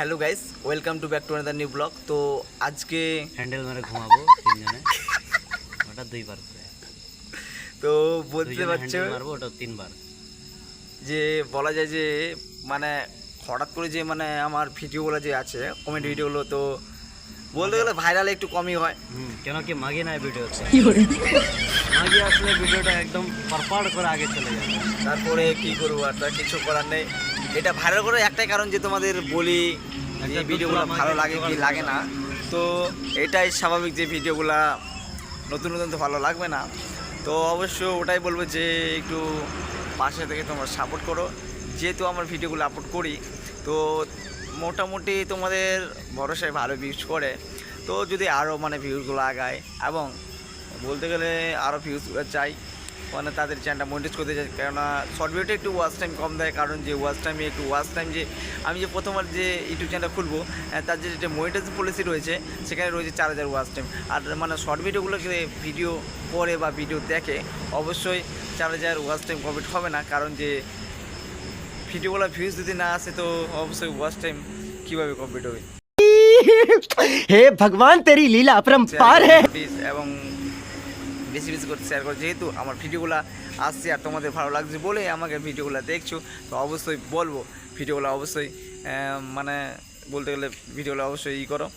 Hello guys welcome to back to another new blog তো আজকে handle মেরে ঘুমাবো তিনজনে। ওটা দুইবার করে। তো বলতে পারছ মারবো ওটা তিনবার। যে বলা যায় যে মানে হঠাৎ করে যে মানে আমার ভিডিওগুলো যে আছে কমেন্ট ভিডিওগুলো তো বলতে গেলে ভাইরাল একটু কমই হয়। কেন কি মাগি নাই ভিডিওতে মাগি আসলে ভিডিওটা একদম পারপাড় করে আগে চলে যাবে। তারপরে কি করব আর তার কিছু করার নেই। এটা ভাইরাল করার একটাই কারণ যে তোমাদের বলি যে ভিডিওগুলো ভালো লাগে কি লাগে না তো এটাই স্বাভাবিক যে ভিডিওগুলো নতুন নতুন তো ভালো লাগবে না। তো অবশ্য ওটাই বলব যে একটু পাশে থেকে তোমরা সাপোর্ট করো যেহেতু আমার ভিডিওগুলো আপলোড করি তো মোটামুটি তোমাদের ভরসায় ভালো ভিউজ করে। তো যদি আরও মানে ভিউজগুলো আগায় এবং বলতে গেলে আরও ভিউজগুলো চাই মানে তাদের চ্যানেলটা মনিটাইজ করতে চাই। কেননা শর্ট ভিডিওটা একটু ওয়াচ টাইম কম দেয় কারণ যে ওয়াচ টাইমে একটু ওয়াচ টাইম যে আমি যে প্রথমবার যে ইউটিউব চ্যানেলটা খুলবো হ্যাঁ, তার যে যেটা মনিটাইজ পলিসি রয়েছে সেখানে রয়েছে চার হাজার ওয়াচ টাইম আর মানে শর্ট ভিডিওগুলোকে ভিডিও করে বা ভিডিও দেখে অবশ্যই চার হাজার ওয়াচ টাইম কমপ্লিট হবে না কারণ যে ভিডিওগুলো ভিউজ যদি না আসে তো অবশ্যই ওয়াচ টাইম কীভাবে কমপ্লিট হবে? হে ভগবান তেরি লীলা পার হ্যাঁ এবং বেশি বেশি করে শেয়ার করো। যেহেতু আমার ভিডিওগুলো আসছে আর তোমাদের ভালো লাগছে বলে আমাকে ভিডিওগুলো দেখছ, তো অবশ্যই বলব, ভিডিওগুলো অবশ্যই মানে বলতে গেলে ভিডিওগুলো অবশ্যই ই করো।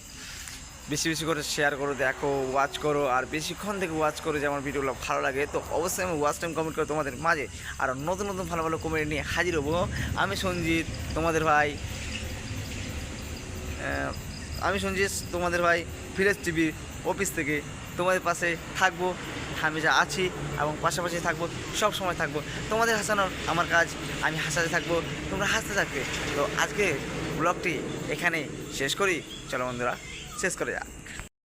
বেশি বেশি করে শেয়ার করো, দেখো ওয়াচ করো, আর বেশিক্ষণ থেকে ওয়াচ করো যে আমার ভিডিওগুলো ভালো লাগে। তো অবশ্যই আমি ওয়াচ টাইম কমেন্ট করে তোমাদের মাঝে আর নতুন নতুন ভালো ভালো কমেন্ট নিয়ে হাজির হব। আমি সঞ্জিত, তোমাদের ভাই আমি সঞ্জিত, তোমাদের ভাই ফিরেজ টিভি অফিস থেকে তোমাদের পাশে থাকব। আমি যা আছি এবং পাশাপাশি থাকব, সব সময় থাকব। তোমাদের হাসানোর আমার কাজ, আমি হাসাতে থাকব, তোমরা হাসতে থাকবে। তো আজকে ব্লগটি এখানে শেষ করি। চলো বন্ধুরা, শেষ করে যা